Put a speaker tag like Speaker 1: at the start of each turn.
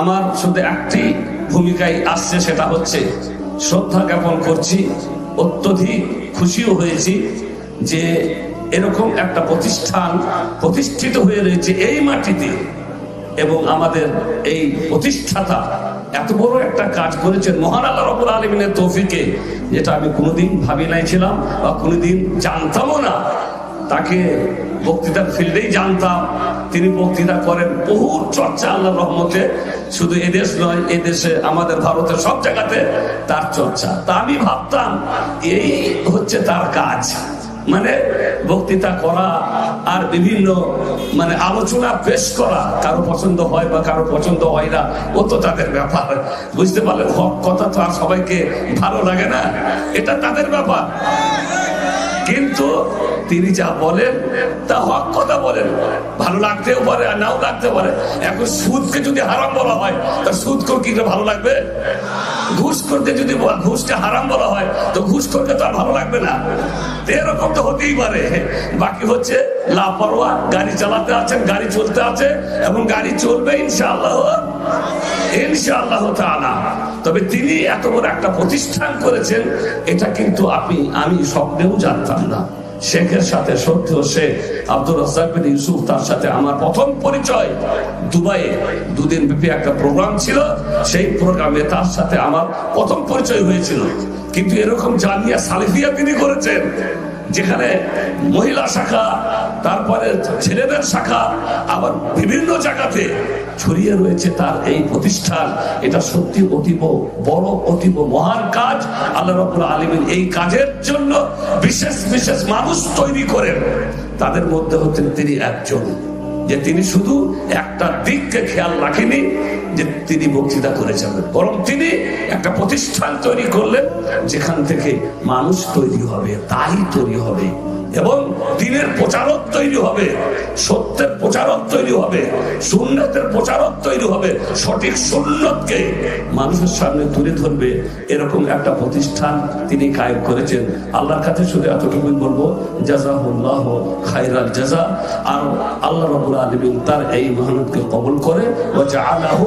Speaker 1: আমার শুধু একটি ভূমিকায় আসছে, সেটা হচ্ছে শ্রদ্ধা জ্ঞাপন করছি, অত্যধিক খুশিও হয়েছি যে এরকম একটা প্রতিষ্ঠান প্রতিষ্ঠিত হয়ে রয়েছে এই মাটিতে এবং আমাদের এই প্রতিষ্ঠাতা এত বড় একটা কাজ করেছেন। মহান আল্লাহ রবুল আলমিনের তৌফিকে, যেটা আমি কোনোদিন ভাবি নাই ছিলাম বা কোনোদিন জানতামও না। তাকে বক্তৃতার ফিল্ডেই জানতাম। তিনি বক্তৃতা করেন বহু চর্চা আল্লাহ রহমতে। শুধু এদেশ নয় এদেশে আমাদের ভারতের সব জায়গাতে তার চর্চা। তা আমি ভাবতাম, এই হচ্ছে তার কাজ। মানে বক্তৃতা করা আর বিভিন্ন মানে আলোচনা পেশ করা, কারও পছন্দ হয় বা কারও পছন্দ হয় না, ও তো তাদের ব্যাপার। বুঝতে পারলে কথা তো আর সবাইকে ভালো লাগে না, এটা তাদের ব্যাপার। কিন্তু তিনি যা বলেন, তা হক কথা বলেন। ভালো লাগতেও পারে আর নাও লাগতে পারে। এখন সুদকে যদি হারাম বলা হয় তা সুদ কর কি ভালো লাগবে? ঘুষ করতে যদি ঘুষকে হারাম বলা হয়, তো ঘুষ করতে তো আর ভালো লাগবে না। এরকম তো হতেই পারে। বাকি হচ্ছে লাপরোয়া গাড়ি চালাতে আছেন, গাড়ি চলতে আছে, এবং গাড়ি চলবে ইনশাআল্লাহ। তবে তিনি এত বড় একটা প্রতিষ্ঠান করেছেন, এটা কিন্তু আপনি, আমি স্বপ্নেও জানতাম না। শেখের সাথে সত্য শেখ আব্দুল রাজ্জাক বিন ইউসুফ, তার সাথে আমার প্রথম পরিচয় দুবাইয়ে। দুদিন ব্যাপী একটা প্রোগ্রাম ছিল, সেই প্রোগ্রামে তার সাথে আমার প্রথম পরিচয় হয়েছিল। কিন্তু এরকম জানিয়া সালিফিয়া তিনি করেছেন। যেখানে মহিলা শাখা, তারপরে ছেলেদের শাখা, আবার বিভিন্ন জায়গাতে ছড়িয়ে রয়েছে তার এই প্রতিষ্ঠান। এটা সত্যি অতীব বড়, অতীব মহান কাজ। আল্লাহ রবুল আলমীর এই কাজের জন্য বিশেষ বিশেষ মানুষ তৈরি করেন। তাদের মধ্যে হচ্ছেন তিনি একজন। যে তিনি শুধু একটা দিককে খেয়াল রাখেনি যে তিনি বক্তৃতা করে যাবেন বরং তিনি একটা প্রতিষ্ঠান তৈরি করলেন, যেখান থেকে মানুষ তৈরি হবে, তাই তৈরি হবে, এবং দিনের প্রচারক তৈরি হবে, সত্যের প্রচারক তৈরি হবে সুন্নতের প্রচারক তৈরি হবে, সঠিক সুন্নতকে মানুষের সামনে তুলে ধরবে, এরকম একটা প্রতিষ্ঠান তিনি কায়েম করেছেন। আল্লাহর কাছে শুধু এতটুকুই বলব, জাজাহুল্লাহ খাইরাল জাজা, আর আল্লাহ রাব্বুল আলামিন তার এই মেহনতকে কবল করে, ওয়া জাআলাহু